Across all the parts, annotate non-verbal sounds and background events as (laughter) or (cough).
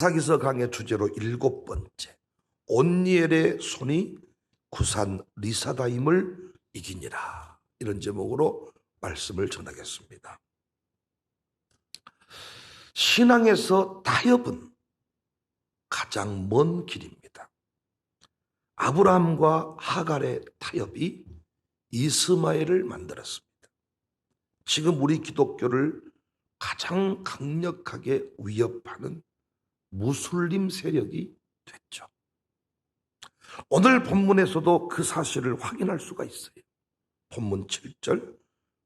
사기서 강의 주제로 일곱 번째 온니엘의 손이 구산 리사다임을 이기니라 이런 제목으로 말씀을 전하겠습니다. 신앙에서 타협은 가장 먼 길입니다. 아브라함과 하갈의 타협이 이스마엘을 만들었습니다. 지금 우리 기독교를 가장 강력하게 위협하는 무슬림 세력이 됐죠. 오늘 본문에서도 그 사실을 확인할 수가 있어요. 본문 7절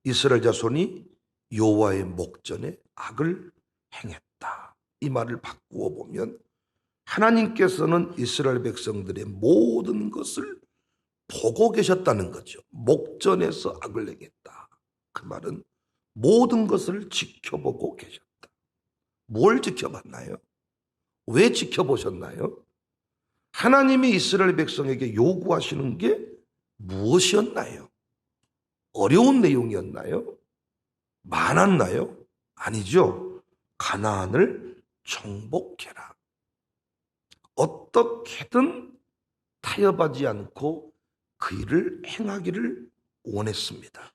이스라엘 자손이 여호와의 목전에 악을 행했다. 이 말을 바꾸어 보면 하나님께서는 이스라엘 백성들의 모든 것을 보고 계셨다는 거죠. 목전에서 악을 행했다. 그 말은 모든 것을 지켜보고 계셨다. 뭘 지켜봤나요? 왜 지켜보셨나요? 하나님이 이스라엘 백성에게 요구하시는 게 무엇이었나요? 어려운 내용이었나요? 많았나요? 아니죠. 가나안을 정복해라. 어떻게든 타협하지 않고 그 일을 행하기를 원했습니다.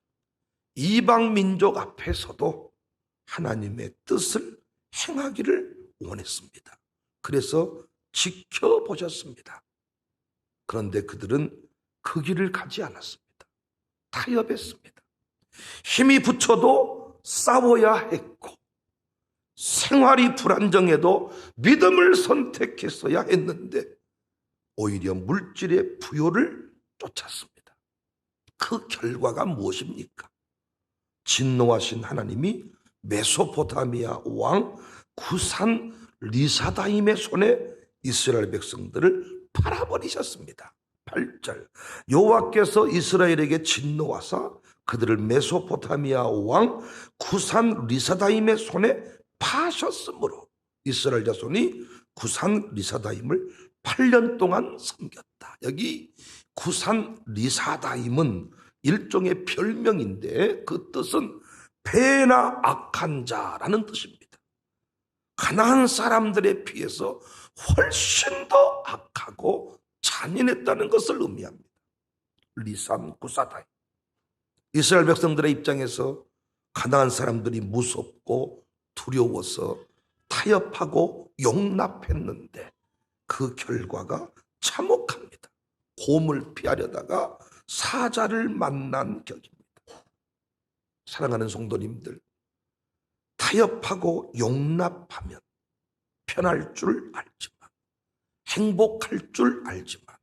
이방 민족 앞에서도 하나님의 뜻을 행하기를 원했습니다. 그래서 지켜보셨습니다. 그런데 그들은 그 길을 가지 않았습니다. 타협했습니다. 힘이 붙여도 싸워야 했고, 생활이 불안정해도 믿음을 선택했어야 했는데, 오히려 물질의 부여를 쫓았습니다. 그 결과가 무엇입니까? 진노하신 하나님이 메소포타미아 왕 구산 리사다임의 손에 이스라엘 백성들을 팔아버리셨습니다. 8절 여호와께서 이스라엘에게 진노하사 그들을 메소포타미아 왕 구산 리사다임의 손에 파셨으므로 이스라엘 자손이 구산 리사다임을 8년 동안 섬겼다. 여기 구산 리사다임은 일종의 별명인데 그 뜻은 배나 악한 자라는 뜻입니다. 가난한 사람들에 비해서 훨씬 더 악하고 잔인했다는 것을 의미합니다. 리산 구사다임. 이스라엘 백성들의 입장에서 가난한 사람들이 무섭고 두려워서 타협하고 용납했는데 그 결과가 참혹합니다. 곰을 피하려다가 사자를 만난 격입니다. 사랑하는 성도님들, 타협하고 용납하면 편할 줄 알지만, 행복할 줄 알지만,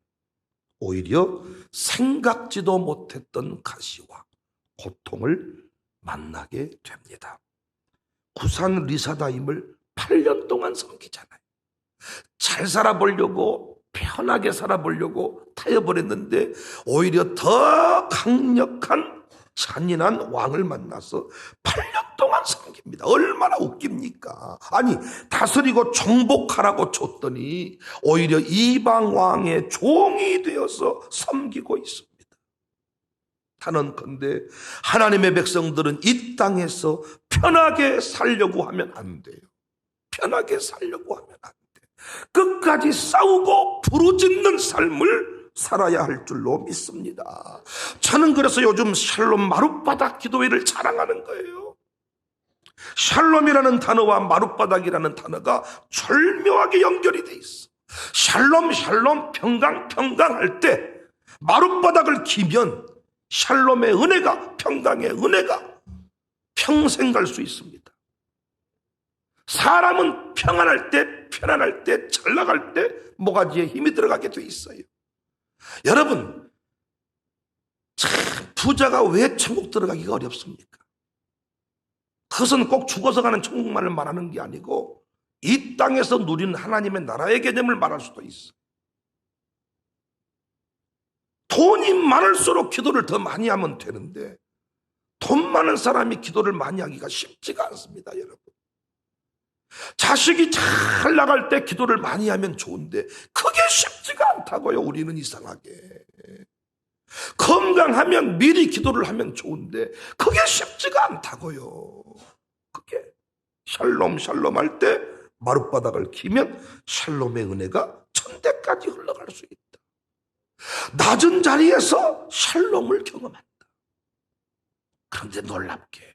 오히려 생각지도 못했던 가시와 고통을 만나게 됩니다. 구산 리사다임을 8년 동안 섬기잖아요. 잘 살아보려고 편하게 살아보려고 타협을 했는데 오히려 더 강력한 잔인한 왕을 만나서 8년 동안 섬깁니다. 얼마나 웃깁니까? 아니, 다스리고 정복하라고 줬더니 오히려 이방 왕의 종이 되어서 섬기고 있습니다. 단언컨대 하나님의 백성들은 이 땅에서 편하게 살려고 하면 안 돼요. 편하게 살려고 하면 안 돼. 끝까지 싸우고 부르짖는 삶을 살아야 할 줄로 믿습니다. 저는 그래서 요즘 샬롬 마룻바닥 기도회를 자랑하는 거예요. 샬롬이라는 단어와 마룻바닥이라는 단어가 절묘하게 연결이 돼 있어. 샬롬, 샬롬, 평강, 평강 할 때 마룻바닥을 기면 샬롬의 은혜가, 평강의 은혜가 평생 갈 수 있습니다. 사람은 평안할 때, 편안할 때, 잘 나갈 때 모가지에 힘이 들어가게 돼 있어요. 여러분, 참 부자가 왜 천국 들어가기가 어렵습니까? 그것은 꼭 죽어서 가는 천국만을 말하는 게 아니고 이 땅에서 누리는 하나님의 나라의 개념을 말할 수도 있어. 돈이 많을수록 기도를 더 많이 하면 되는데 돈 많은 사람이 기도를 많이 하기가 쉽지가 않습니다, 여러분. 자식이 잘 나갈 때 기도를 많이 하면 좋은데 그게 쉽지가 않다고요. 우리는 이상하게. 건강하면 미리 기도를 하면 좋은데 그게 쉽지가 않다고요. 그게 샬롬 샬롬 할 때 마룻바닥을 키면 샬롬의 은혜가 천대까지 흘러갈 수 있다. 낮은 자리에서 샬롬을 경험한다. 그런데 놀랍게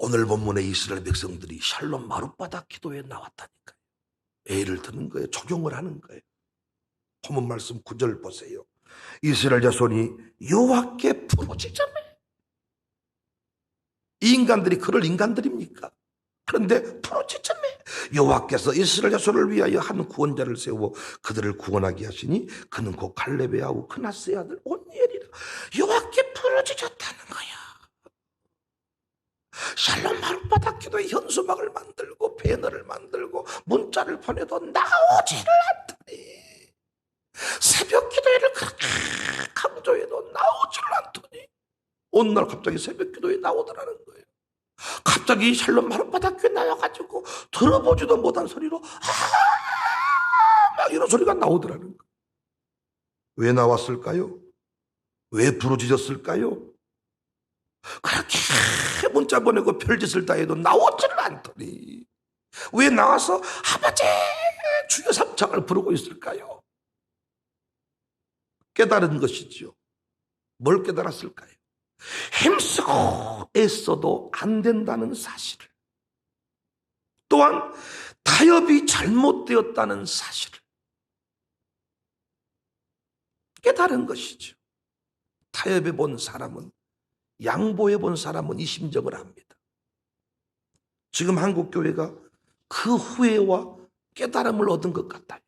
오늘 본문의 이스라엘 백성들이 샬롬 마룻바닥 기도에 나왔다니까요. 예를 드는 거예요. 적용을 하는 거예요. 본문 말씀 9절 보세요. 이스라엘 자손이 여호와께 부르짖으며 이 인간들이 그럴 인간들입니까? 그런데 부르짖으며 여호와께서 이스라엘 자손을 위하여 한 구원자를 세워 그들을 구원하게 하시니 그는 곧 갈렙의 아우 크나스의 아들 온니엘이라 여호와께 부르짖었다는. 샬롬 마룻바닥 기도에 현수막을 만들고 배너를 만들고 문자를 보내도 나오지를 않더니 새벽 기도회를 그렇게 강조해도 나오지를 않더니 어느 날 갑자기 새벽 기도에 나오더라는 거예요. 갑자기 샬롬 마룻바닥 교회 나와가지고 들어보지도 못한 소리로 아, 막 이런 소리가 나오더라는 거예요. 왜 나왔을까요? 왜 부르짖었을까요? 그렇게 문자 보내고 별짓을 다 해도 나오지를 않더니 왜 나와서 아버지 주여 삼창을 부르고 있을까요? 깨달은 것이지요. 뭘 깨달았을까요? 힘쓰고 애써도 안 된다는 사실을 또한 타협이 잘못되었다는 사실을 깨달은 것이죠. 타협해 본 사람은 양보해 본 사람은 이 심정을 압니다. 지금 한국 교회가 그 후회와 깨달음을 얻은 것 같아요.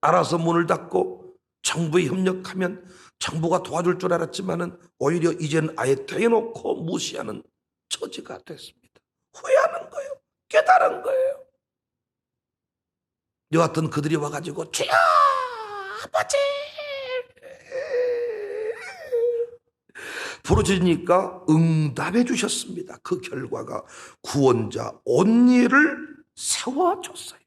알아서 문을 닫고 정부에 협력하면 정부가 도와줄 줄 알았지만은 오히려 이제는 아예 대놓고 무시하는 처지가 됐습니다. 후회하는 거예요. 깨달은 거예요. 여하튼 그들이 와가지고 주여 아버지 부르짖으니까 응답해 주셨습니다. 그 결과가 구원자 온니를 세워줬어요.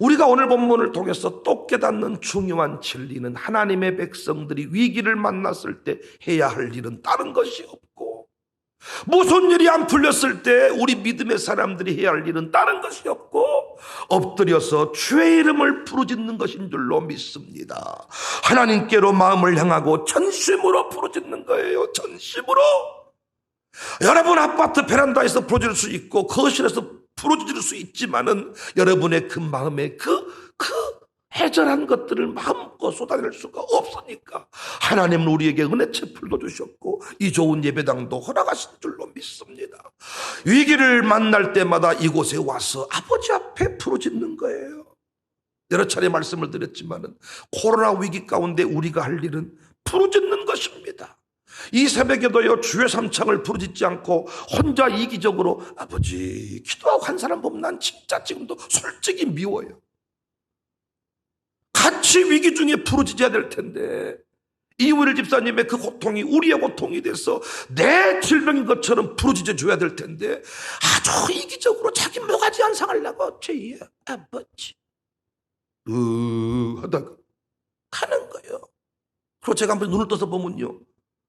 우리가 오늘 본문을 통해서 또 깨닫는 중요한 진리는 하나님의 백성들이 위기를 만났을 때 해야 할 일은 다른 것이 없고 무슨 일이 안 풀렸을 때 우리 믿음의 사람들이 해야 할 일은 다른 것이 없고 엎드려서 주의 이름을 부르짖는 것인 줄로 믿습니다. 하나님께로 마음을 향하고 전심으로 부르짖는 거예요. 전심으로. 여러분 아파트 베란다에서 부르짖을 수 있고 거실에서 부르짖을 수 있지만은 여러분의 그 마음에 그, 그 해절한 것들을 마음껏 쏟아낼 수가 없으니까 하나님은 우리에게 은혜 채 풀도 주셨고 이 좋은 예배당도 허락하신 줄로 믿습니다. 위기를 만날 때마다 이곳에 와서 아버지 앞에 부르짖는 거예요. 여러 차례 말씀을 드렸지만은 코로나 위기 가운데 우리가 할 일은 부르짖는 것입니다. 이 새벽에도요 주의 삼창을 부르짖지 않고 혼자 이기적으로 아버지 기도하고 한 사람 보면 난 진짜 지금도 솔직히 미워요. 같이 위기 중에 부르짖어야 될 텐데 이우일 집사님의 그 고통이 우리의 고통이 돼서 내 질병인 것처럼 부르짖어 줘야 될 텐데 아주 이기적으로 자기 모가지 안 상하려고 죄의 아버지 으 하다가 가는 거예요. 그리고 제가 한번 눈을 떠서 보면요.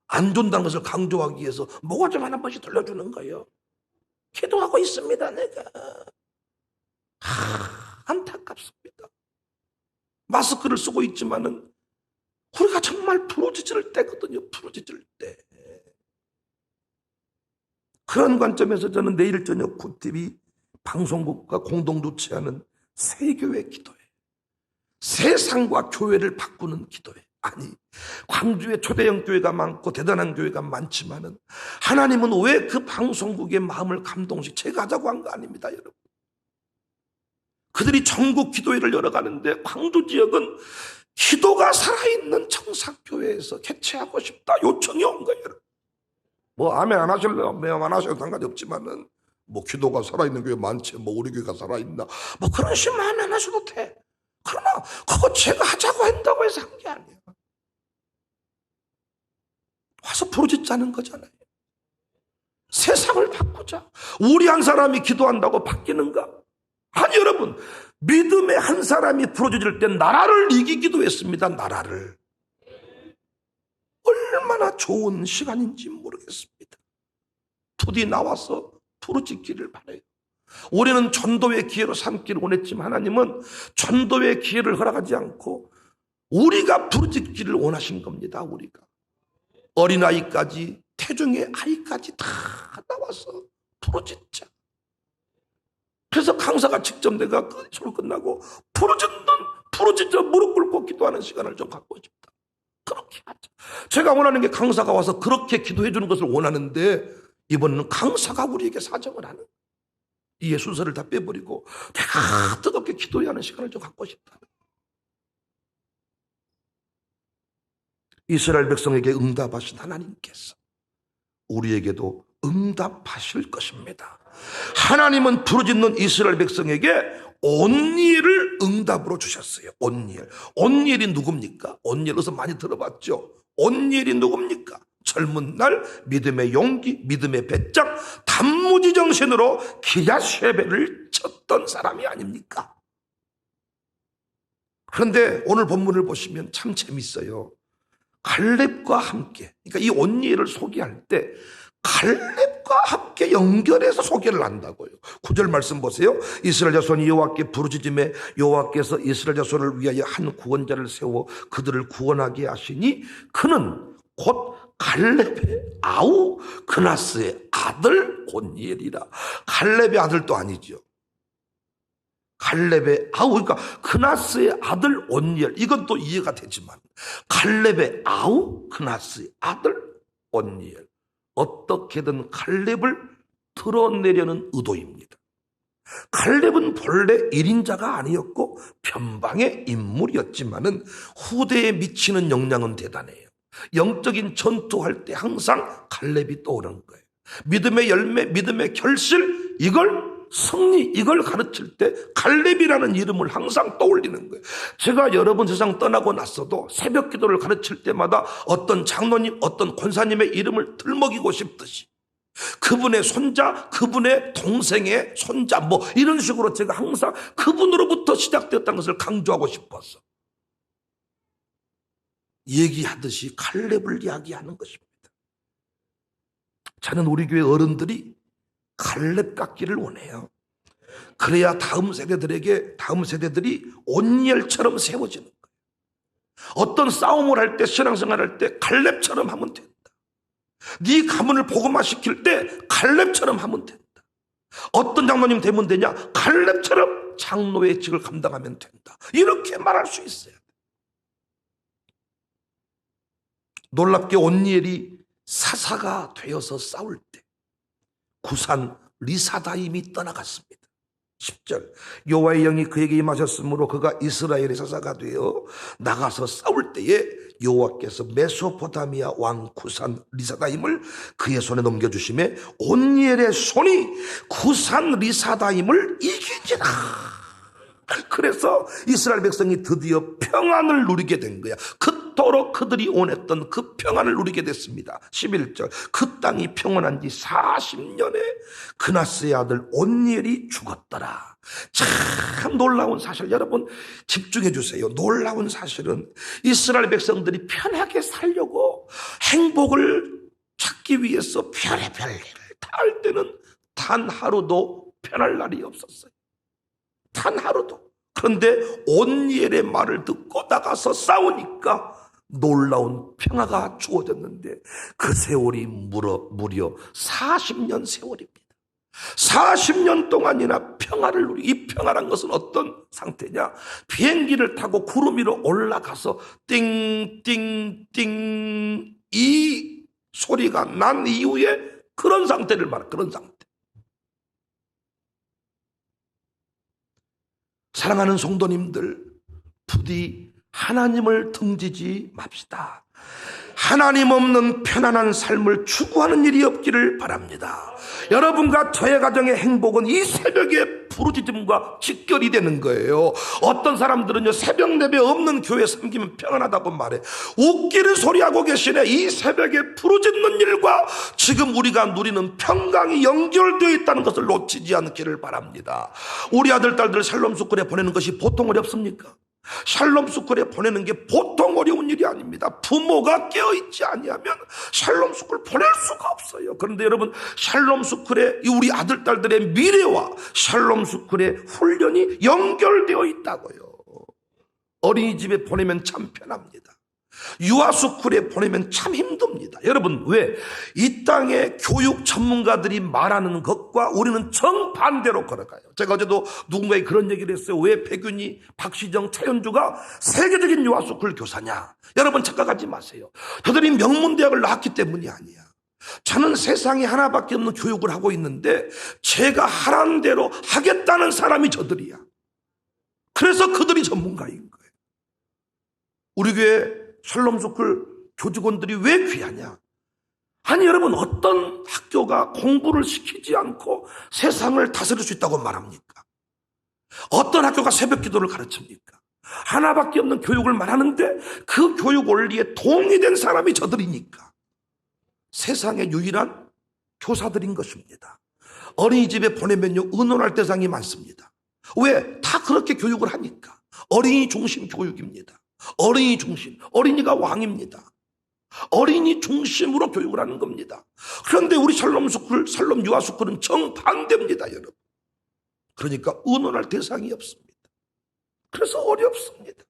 안 준다는 것을 강조하기 위해서 뭐가 좀한 번씩 돌려주는 거예요. 기도하고 있습니다, 내가. 하, 안타깝습니다. 마스크를 쓰고 있지만은 우리가 정말 부러지질 때거든요. 부러지질 때. 그런 관점에서 저는 내일 저녁 구TV 방송국과 공동 주최하는 세교회 기도회, 세상과 교회를 바꾸는 기도회. 아니, 광주에 초대형 교회가 많고 대단한 교회가 많지만은 하나님은 왜 그 방송국의 마음을 감동시 제가 하자고 한 거 아닙니다, 여러분. 그들이 전국 기도회를 열어가는데 광주 지역은 기도가 살아있는 청사교회에서 개최하고 싶다 요청이 온 거예요. 뭐 아멘 안 하실래요? 아멘 안 하셔도 상관이 없지만은 뭐 기도가 살아있는 교회 많지 뭐 우리 교회가 살아있나 뭐 그런 식으로 아멘 안 하셔도 돼. 그러나 그거 제가 하자고 한다고 해서 한 게 아니야. 와서 부르짖자는 거잖아요. 세상을 바꾸자. 우리 한 사람이 기도한다고 바뀌는가? 아니 여러분 믿음의 한 사람이 부러져질 때 나라를 이기기도 했습니다. 나라를 얼마나 좋은 시간인지 모르겠습니다. 부디 나와서 부르짖기를 바래요. 우리는 전도의 기회로 삼기를 원했지만 하나님은 전도의 기회를 허락하지 않고 우리가 부르짖기를 원하신 겁니다. 우리가 어린아이까지 태중의 아이까지 다 나와서 부르짖자. 그래서 강사가 직접 내가 그 수를 끝나고 부르짖는 부르짖어 무릎 꿇고 기도하는 시간을 좀 갖고 싶다. 그렇게 하자. 제가 원하는 게 강사가 와서 그렇게 기도해 주는 것을 원하는데 이번에는 강사가 우리에게 사정을 하는 이해 순서를 다 빼버리고 내가 뜨겁게 기도해야 하는 시간을 좀 갖고 싶다. 이스라엘 백성에게 응답하신 하나님께서 우리에게도 응답하실 것입니다. 하나님은 부르짖는 이스라엘 백성에게 온니엘을 응답으로 주셨어요. 온니엘. 온니엘이 누굽니까? 온니엘 어서 많이 들어봤죠? 온니엘이 누굽니까? 젊은 날 믿음의 용기, 믿음의 배짱, 단무지 정신으로 기야쉐베를 쳤던 사람이 아닙니까? 그런데 오늘 본문을 보시면 참 재밌어요. 갈렙과 함께, 그러니까 이 온니엘을 소개할 때 갈렙과 함께 연결해서 소개를 한다고요. 구절 말씀 보세요. 이스라엘 자손이 여호와께 부르짖음에 여호와께서 이스라엘 자손을 위하여 한 구원자를 세워 그들을 구원하게 하시니 그는 곧 갈렙의 아우 그나스의 아들 온니엘이라. 갈렙의 아들도 아니죠. 갈렙의 아우 그러니까 그나스의 아들 온니엘 이건 또 이해가 되지만 갈렙의 아우 그나스의 아들 온니엘 어떻게든 갈렙을 드러내려는 의도입니다. 갈렙은 본래 1인자가 아니었고 변방의 인물이었지만은 후대에 미치는 영향은 대단해요. 영적인 전투할 때 항상 갈렙이 떠오르는 거예요. 믿음의 열매, 믿음의 결실 이걸 승리 이걸 가르칠 때 갈렙이라는 이름을 항상 떠올리는 거예요. 제가 여러분 세상 떠나고 났어도 새벽 기도를 가르칠 때마다 어떤 장로님, 어떤 권사님의 이름을 들먹이고 싶듯이 그분의 손자, 그분의 동생의 손자 뭐 이런 식으로 제가 항상 그분으로부터 시작되었다는 것을 강조하고 싶었어. 얘기하듯이 갈렙을 이야기하는 것입니다. 저는 우리 교회 어른들이 갈렙 같기를 원해요. 그래야 다음 세대들에게 다음 세대들이 온열처럼 세워지는 거예요. 어떤 싸움을 할 때 신앙생활 할 때 갈렙처럼 하면 된다. 네 가문을 복음화 시킬 때 갈렙처럼 하면 된다. 어떤 장로님 되면 되냐? 갈렙처럼 장로의 직을 감당하면 된다. 이렇게 말할 수 있어요. 놀랍게 온니엘이 사사가 되어서 싸울 때 구산 리사다임이 떠나갔습니다. 10절 여호와의 영이 그에게 임하셨으므로 그가 이스라엘의 사사가 되어 나가서 싸울 때에 여호와께서 메소포타미아 왕 구산 리사다임을 그의 손에 넘겨주심에 온니엘의 손이 구산 리사다임을 이기지라 (laughs) 그래서 이스라엘 백성이 드디어 평안을 누리게 된 거야. 그토록 그들이 원했던 그 평안을 누리게 됐습니다. 11절. 그 땅이 평안한 지 40년에 그나스의 아들 온니엘이 죽었더라. 참 놀라운 사실. 여러분 집중해 주세요. 놀라운 사실은 이스라엘 백성들이 편하게 살려고 행복을 찾기 위해서 별의별 일을 다 할 때는 단 하루도 편할 날이 없었어요. 단 하루도. 그런데 온니엘의 말을 듣고 나가서 싸우니까 놀라운 평화가 주어졌는데 그 세월이 무려, 무려 40년 세월입니다. 40년 동안이나 평화를 누리, 이 평화란 것은 어떤 상태냐? 비행기를 타고 구름 위로 올라가서 띵띵띵 이 소리가 난 이후에 그런 상태를 말해, 그런 상태. 사랑하는 성도님들, 부디 하나님을 등지지 맙시다. 하나님 없는 편안한 삶을 추구하는 일이 없기를 바랍니다. 여러분과 저의 가정의 행복은 이 새벽의 부르짖음과 직결이 되는 거예요. 어떤 사람들은요, 새벽 예배 없는 교회 섬기면 평안하다고 말해. 웃기는 소리하고 계시네. 이 새벽에 부르짖는 일과 지금 우리가 누리는 평강이 연결되어 있다는 것을 놓치지 않기를 바랍니다. 우리 아들, 딸들 샬롬 수권에 보내는 것이 보통 어렵습니까? 샬롬 스쿨에 보내는 게 보통 어려운 일이 아닙니다. 부모가 깨어있지 아니하면 샬롬 스쿨 보낼 수가 없어요. 그런데 여러분 샬롬 스쿨에 이 우리 아들 딸들의 미래와 샬롬 스쿨의 훈련이 연결되어 있다고요. 어린이집에 보내면 참 편합니다. 유아스쿨에 보내면 참 힘듭니다. 여러분, 왜? 이 땅의 교육 전문가들이 말하는 것과 우리는 정반대로 걸어가요. 제가 어제도 누군가에 그런 얘기를 했어요. 왜 백윤이, 박시정, 차현주가 세계적인 유아스쿨 교사냐? 여러분 착각하지 마세요. 저들이 명문대학을 나왔기 때문이 아니야. 저는 세상에 하나밖에 없는 교육을 하고 있는데 제가 하라는 대로 하겠다는 사람이 저들이야. 그래서 그들이 전문가인 거예요. 우리 교회 샬롬스쿨 교직원들이 왜 귀하냐? 아니 여러분 어떤 학교가 공부를 시키지 않고 세상을 다스릴 수 있다고 말합니까? 어떤 학교가 새벽 기도를 가르칩니까? 하나밖에 없는 교육을 말하는데 그 교육 원리에 동의된 사람이 저들이니까 세상의 유일한 교사들인 것입니다. 어린이집에 보내면요 의논할 대상이 많습니다. 왜? 다 그렇게 교육을 하니까 어린이 중심 교육입니다. 어린이 중심, 어린이가 왕입니다. 어린이 중심으로 교육을 하는 겁니다. 그런데 우리 샬롬 스쿨, 샬롬 유아 스쿨은 정반대입니다, 여러분. 그러니까 의논할 대상이 없습니다. 그래서 어렵습니다.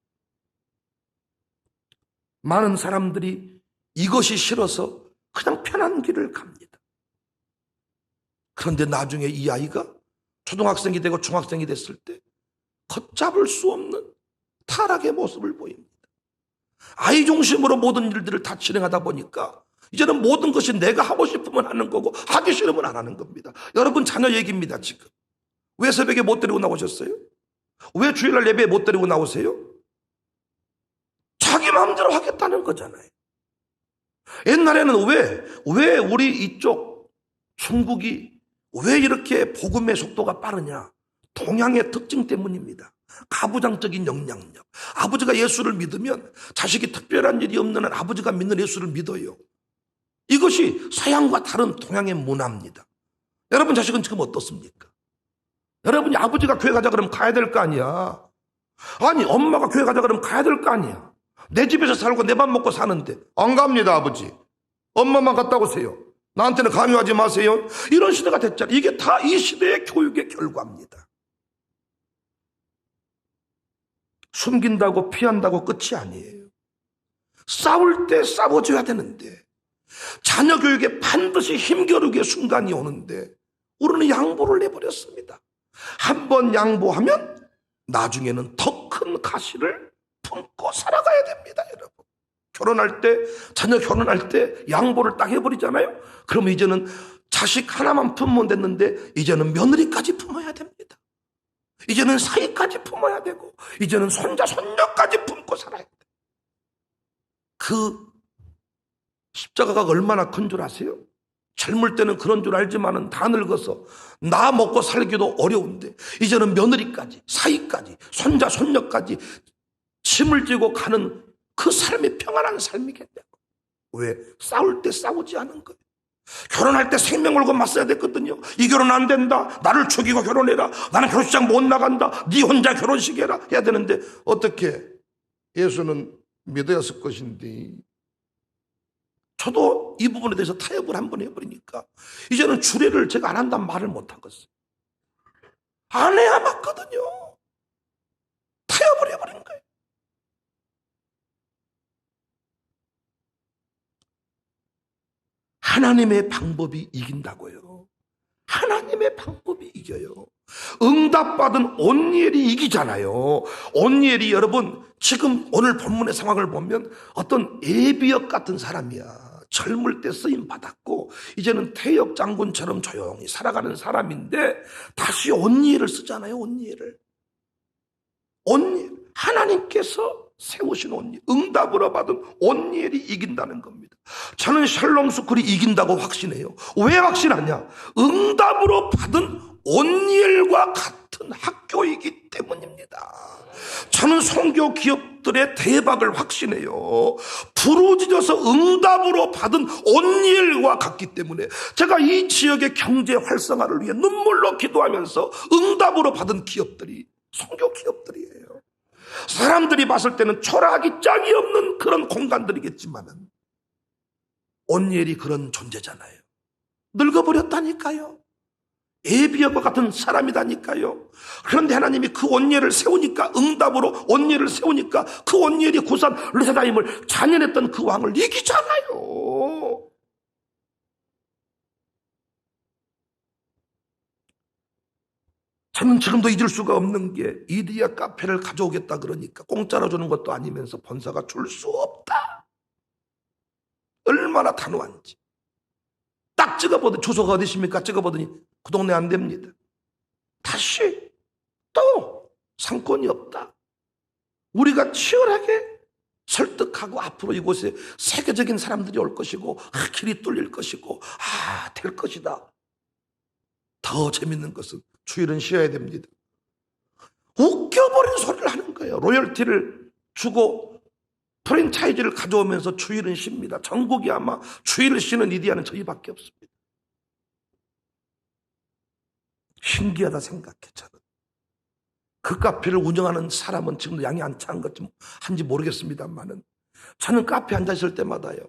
많은 사람들이 이것이 싫어서 그냥 편한 길을 갑니다. 그런데 나중에 이 아이가 초등학생이 되고 중학생이 됐을 때 걷잡을 수 없는 타락의 모습을 보입니다. 아이 중심으로 모든 일들을 다 진행하다 보니까 이제는 모든 것이 내가 하고 싶으면 하는 거고 하기 싫으면 안 하는 겁니다. 여러분 자녀 얘기입니다 지금. 왜 새벽에 못 데리고 나오셨어요? 왜 주일날 예배에 못 데리고 나오세요? 자기 마음대로 하겠다는 거잖아요. 옛날에는 왜, 왜 우리 이쪽 중국이 왜 이렇게 복음의 속도가 빠르냐? 동양의 특징 때문입니다. 가부장적인 영향력. 아버지가 예수를 믿으면 자식이 특별한 일이 없는 한 아버지가 믿는 예수를 믿어요. 이것이 서양과 다른 동양의 문화입니다. 여러분 자식은 지금 어떻습니까? 여러분이 아버지가 교회 가자 그러면 가야 될 거 아니야. 아니 엄마가 교회 가자 그러면 가야 될 거 아니야. 내 집에서 살고 내 밥 먹고 사는데 안 갑니다 아버지. 엄마만 갔다 오세요. 나한테는 강요하지 마세요. 이런 시대가 됐잖아요. 이게 다 이 시대의 교육의 결과입니다. 숨긴다고 피한다고 끝이 아니에요. 싸울 때 싸워줘야 되는데 자녀 교육에 반드시 힘겨루기의 순간이 오는데 우리는 양보를 해버렸습니다. 한 번 양보하면 나중에는 더 큰 가시를 품고 살아가야 됩니다, 여러분. 결혼할 때, 자녀 결혼할 때 양보를 딱 해버리잖아요? 그럼 이제는 자식 하나만 품으면 됐는데 이제는 며느리까지 품어야 됩니다. 이제는 사이까지 품어야 되고, 이제는 손자, 손녀까지 품고 살아야 돼. 그 십자가가 얼마나 큰 줄 아세요? 젊을 때는 그런 줄 알지만은 다 늙어서 나 먹고 살기도 어려운데 이제는 며느리까지 사이까지 손자 손녀까지 짐을 지고 가는 그 삶이 평안한 삶이겠냐고. 왜? 싸울 때 싸우지 않은 거예요. 결혼할 때 생명 걸고 맞서야 됐거든요. 이 결혼 안 된다. 나를 죽이고 결혼해라. 나는 결혼식장 못 나간다. 네 혼자 결혼식 해라. 해야 되는데 어떻게 예수는 믿어였을 것인데 저도 이 부분에 대해서 타협을 한 번 해버리니까 이제는 주례를 제가 안 한다는 말을 못 하겠어요. 안 해야 맞거든요. 타협을 해버린 거예요. 하나님의 방법이 이긴다고요. 하나님의 방법이 이겨요. 응답받은 온니엘이 이기잖아요. 온니엘이 여러분 지금 오늘 본문의 상황을 보면 어떤 예비역 같은 사람이야. 젊을 때 쓰임 받았고 이제는 태역 장군처럼 조용히 살아가는 사람인데 다시 온니엘을 쓰잖아요. 온니엘을. 온니엘 하나님께서 세우신 온니엘 응답으로 받은 온니엘이 이긴다는 겁니다. 저는 샬롬 스쿨이 이긴다고 확신해요. 왜 확신하냐? 응답으로 받은 온니엘과 같은 학교이기 때문입니다. 저는 성교 기업들의 대박을 확신해요. 부르짖어서 응답으로 받은 온니엘과 같기 때문에 제가 이 지역의 경제 활성화를 위해 눈물로 기도하면서 응답으로 받은 기업들이 성교 기업들이에요. 사람들이 봤을 때는 초라하기 짝이 없는 그런 공간들이겠지만은 온니엘이 그런 존재잖아요. 늙어버렸다니까요. 에비어과 같은 사람이다니까요. 그런데 하나님이 그 온니엘을 세우니까 응답으로 온니엘을 세우니까 그 온니엘이 구산 르세다임을 잔연했던 그 왕을 이기잖아요. 저는 지금도 잊을 수가 없는 게 이디야 카페를 가져오겠다 그러니까 공짜로 주는 것도 아니면서 본사가 줄 수 없다. 얼마나 단호한지. 딱 찍어보더니 주소가 어디십니까? 찍어보더니 그 동네 안 됩니다. 다시 또 상권이 없다. 우리가 치열하게 설득하고 앞으로 이곳에 세계적인 사람들이 올 것이고 아, 길이 뚫릴 것이고 아 될 것이다. 더 재밌는 것은 주일은 쉬어야 됩니다. 웃겨버린 소리를 하는 거예요. 로열티를 주고 프랜차이즈를 가져오면서 주일은 쉽니다. 전국이 아마 주일을 쉬는 이디아는 저희밖에 없습니다. 신기하다 생각해 저는. 그 카페를 운영하는 사람은 지금도 양이 안 찬 것 좀 한지 모르겠습니다만은 저는 카페 앉아 있을 때마다요.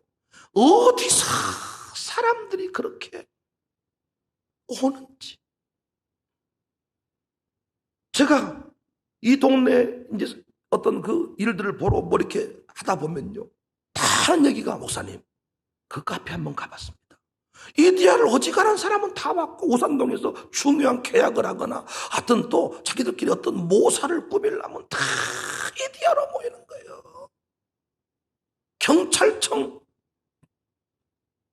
어디서 사람들이 그렇게 오는지. 제가 이 동네 이제 어떤 그 일들을 보러 뭐 이렇게 하다 보면요. 다른 얘기가 목사님 그 카페 한번 가봤습니다. 이디아를 어지간한 사람은 다 왔고 오산동에서 중요한 계약을 하거나 하여튼 또 자기들끼리 어떤 모사를 꾸밀려면 다 이디아로 모이는 거예요. 경찰청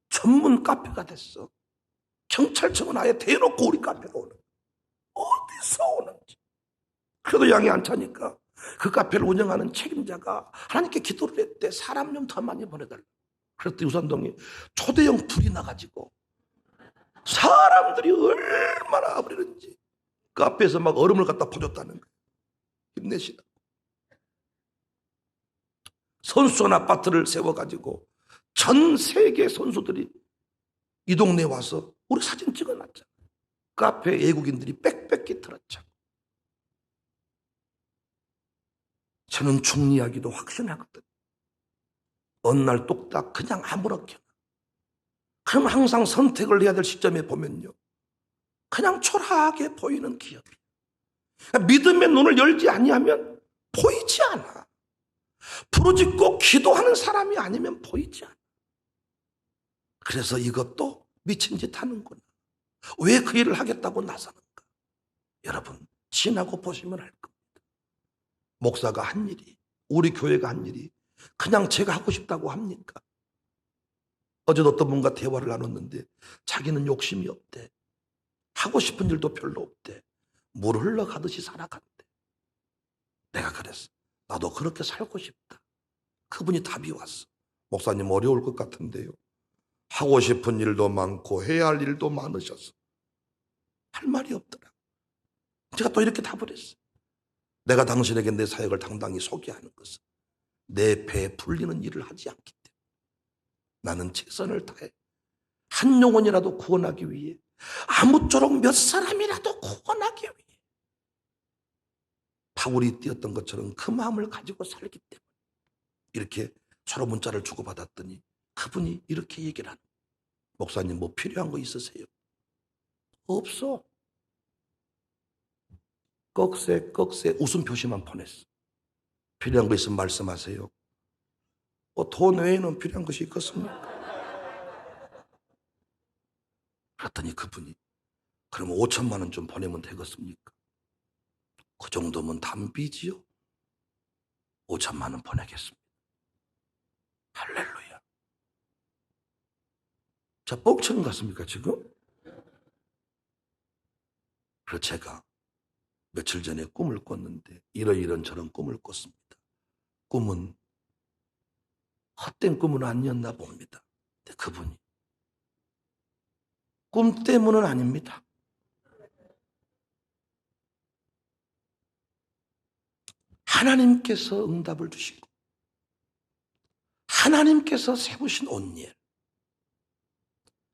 전문 카페가 됐어. 경찰청은 아예 대놓고 우리 카페가 오는 거예요. 어디서 오는지. 그래도 양이 안 차니까 그 카페를 운영하는 책임자가 하나님께 기도를 했대. 사람 좀 더 많이 보내달라. 그랬더니 우산동이 초대형 불이 나가지고 사람들이 얼마나 아버리는지 카페에서 막 얼음을 갖다 퍼줬다는 거예요. 힘내시다. 선수촌 아파트를 세워가지고 전 세계 선수들이 이 동네에 와서 우리 사진 찍어놨잖아. 카페 외국인들이 빽빽히 들었죠. 저는 중리하기도 확신하거든. 어느 날 뚝딱 그냥 아무렇게나. 그럼 항상 선택을 해야 될 시점에 보면요. 그냥 초라하게 보이는 기업이. 믿음의 눈을 열지 아니하면 보이지 않아. 부르짖고 기도하는 사람이 아니면 보이지 않아. 그래서 이것도 미친 짓 하는구나. 왜 그 일을 하겠다고 나서는가? 여러분, 지나고 보시면 알 겁니다. 목사가 한 일이, 우리 교회가 한 일이 그냥 제가 하고 싶다고 합니까? 어제도 어떤 분과 대화를 나눴는데 자기는 욕심이 없대. 하고 싶은 일도 별로 없대. 물 흘러가듯이 살아간대. 내가 그랬어. 나도 그렇게 살고 싶다. 그분이 답이 왔어. 목사님 어려울 것 같은데요. 하고 싶은 일도 많고 해야 할 일도 많으셔서 할 말이 없더라. 제가 또 이렇게 답을 했어. 내가 당신에게 내 사역을 당당히 소개하는 것은 내 배에 불리는 일을 하지 않기 때문에 나는 최선을 다해 한 영혼이라도 구원하기 위해 아무쪼록 몇 사람이라도 구원하기 위해 바울이 뛰었던 것처럼 그 마음을 가지고 살기 때문에 이렇게 서로 문자를 주고받았더니 그분이 이렇게 얘기를 하는 목사님 뭐 필요한 거 있으세요? 없어. 꺽쇠 꺽쇠 웃음 표시만 보냈어. 필요한 거 있으면 말씀하세요. 어, 돈 외에는 필요한 것이 있겠습니까? 그랬더니 그분이 그럼 5천만 원 좀 보내면 되겠습니까? 그 정도면 담비지요? 5천만 원 보내겠습니다. 할렐루야. 자, 뻥치는 것 같습니까, 지금? 그래서 제가 며칠 전에 꿈을 꿨는데 이러이런 저런 꿈을 꿨습니다. 꿈은 헛된 꿈은 아니었나 봅니다. 근데 그분이 꿈 때문은 아닙니다. 하나님께서 응답을 주시고 하나님께서 세우신 온일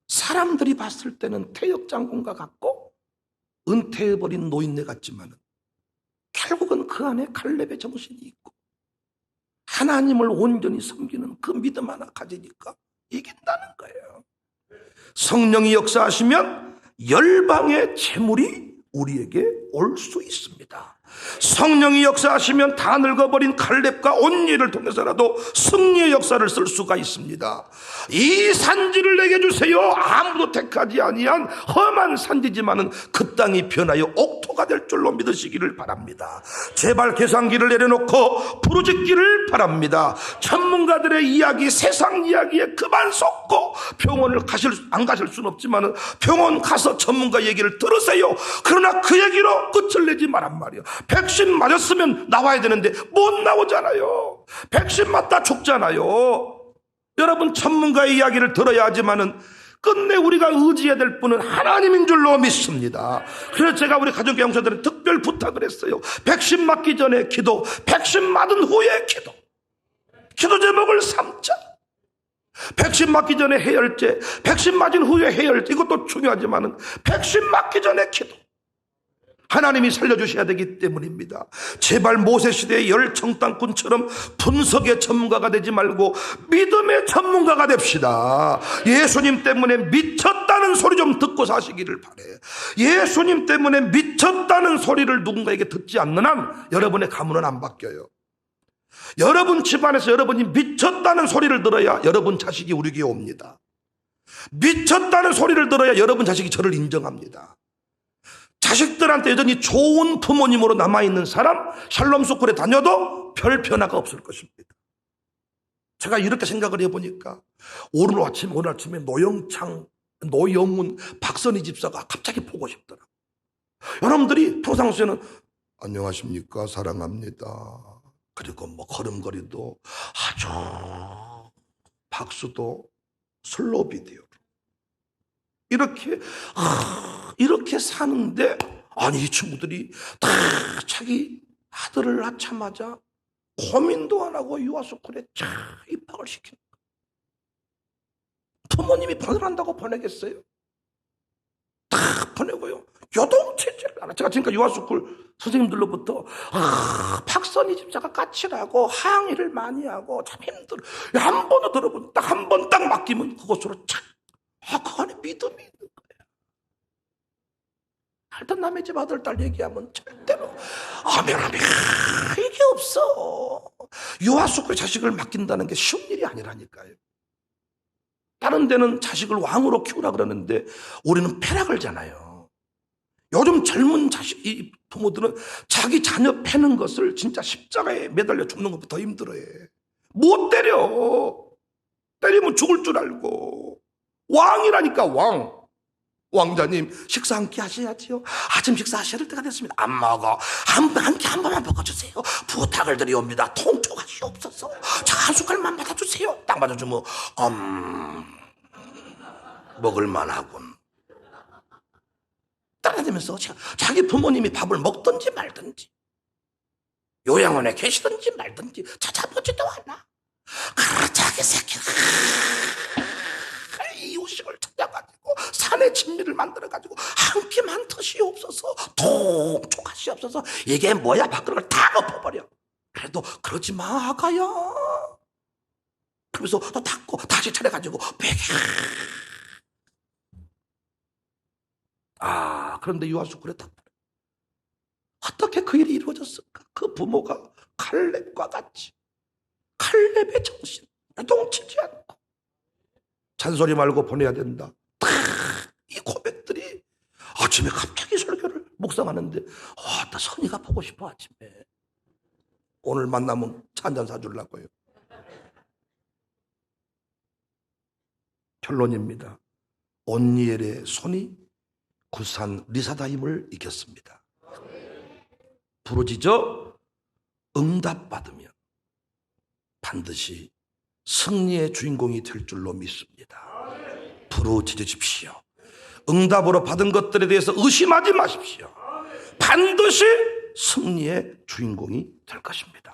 사람들이 봤을 때는 태역 장군과 같고 은퇴해버린 노인네 같지만 결국은 그 안에 칼렙의 정신이 있고 하나님을 온전히 섬기는 그 믿음 하나 가지니까 이긴다는 거예요. 성령이 역사하시면 열방의 재물이 우리에게 올 수 있습니다. 성령이 역사하시면 다 늙어버린 칼렙과 온니를 통해서라도 승리의 역사를 쓸 수가 있습니다. 이 산지를 내게 주세요. 아무도 택하지 아니한 험한 산지지만은 그 땅이 변하여 옥토가 될 줄로 믿으시기를 바랍니다. 제발 계산기를 내려놓고 부르짖기를 바랍니다. 전문가들의 이야기, 세상 이야기에 그만 속고 병원을 가실 안 가실 수는 없지만은 병원 가서 전문가 얘기를 들으세요. 그러나 그 얘기로 끝을 내지 말란 말이야. 백신 맞았으면 나와야 되는데 못 나오잖아요. 백신 맞다 죽잖아요. 여러분 전문가의 이야기를 들어야 하지만은 끝내 우리가 의지해야 될 분은 하나님인 줄로 믿습니다. 그래서 제가 우리 가정교 영사들은 특별 부탁을 했어요. 백신 맞기 전에 기도, 백신 맞은 후에 기도. 기도 제목을 삼자. 백신 맞기 전에 해열제, 백신 맞은 후에 해열제, 이것도 중요하지만은 백신 맞기 전에 기도. 하나님이 살려주셔야 되기 때문입니다. 제발 모세시대의 열정땅꾼처럼 분석의 전문가가 되지 말고 믿음의 전문가가 됩시다. 예수님 때문에 미쳤다는 소리 좀 듣고 사시기를 바래. 예수님 때문에 미쳤다는 소리를 누군가에게 듣지 않는 한 여러분의 가문은 안 바뀌어요. 여러분 집안에서 여러분이 미쳤다는 소리를 들어야 여러분 자식이 우리 교회 옵니다. 미쳤다는 소리를 들어야 여러분 자식이 저를 인정합니다. 자식들한테 여전히 좋은 부모님으로 남아있는 사람, 샬롬 스쿨에 다녀도 별 변화가 없을 것입니다. 제가 이렇게 생각을 해보니까 오늘 아침, 오늘 아침에 노영창, 노영훈, 박선희 집사가 갑자기 보고 싶더라고요. 여러분들이 평상시에는 안녕하십니까, 사랑합니다. 그리고 뭐 걸음걸이도 아주 박수도 슬로우 비디오로. 이렇게 아, 이렇게 사는데 아니 이 친구들이 다 자기 아들을 낳자마자 고민도 안 하고 유아스쿨에 쫙 입학을 거예요. 부모님이 보내란다고 보내겠어요? 다 보내고요. 요동치지를 않아. 제가 지금까지 유아스쿨 선생님들로부터 아, 박선희 집사가 까칠하고 항의를 많이 하고 참 힘들어. 한 번도 들어본 딱 한 번 딱 맡기면 그것으로 착. 아, 그 안에 믿음이 하여튼 남의 집 아들, 딸 얘기하면 절대로, 아멘, 아멘. 이게 없어. 유아수쿨 자식을 맡긴다는 게 쉬운 일이 아니라니까요. 다른 데는 자식을 왕으로 키우라 그러는데 우리는 패락을잖아요. 요즘 젊은 자식, 이 부모들은 자기 자녀 패는 것을 진짜 십자가에 매달려 죽는 더 힘들어해. 못 때려. 때리면 죽을 줄 알고. 왕이라니까 왕. 왕자님 식사 한 끼 하셔야지요. 아침 식사 하셔야 될 때가 됐습니다. 안 먹어. 한한끼한 번만 먹어주세요. 부탁을 드리옵니다. 통촉하시옵소서. 자한 숟갈만 받아주세요. 딱 받아주면 음 먹을만하군. 따라다니면서 자기 부모님이 밥을 먹든지 말든지 요양원에 계시든지 말든지 찾아보지도 않아. 그러 자기 새끼가 이웃식을 찾아가지고 산에 진미를 만들어가지고 한 끼만 드시옵소서 통촉하시옵소서 이게 뭐야? 밖으로 다 엎어버려. 그래도 그러지 마 아가야. 그러면서 또 닫고 다시 차려가지고 베개. 아 그런데 유아수쿨에 다 어떻게 그 일이 이루어졌을까? 그 부모가 칼렙과 같이 칼렙의 정신 요동치지 않고 잔소리 말고 보내야 된다. 아침에 갑자기 설교를 묵상하는데 아, 나 선이가 보고 싶어 아침에. 오늘 만나면 차 한 잔 사주려고요. 결론입니다. 온니엘의 손이 구산 리사다임을 이겼습니다. 부러지죠? 응답받으면 반드시 승리의 주인공이 될 줄로 믿습니다. 부르짖으십시오. 응답으로 받은 것들에 대해서 의심하지 마십시오. 반드시 승리의 주인공이 될 것입니다.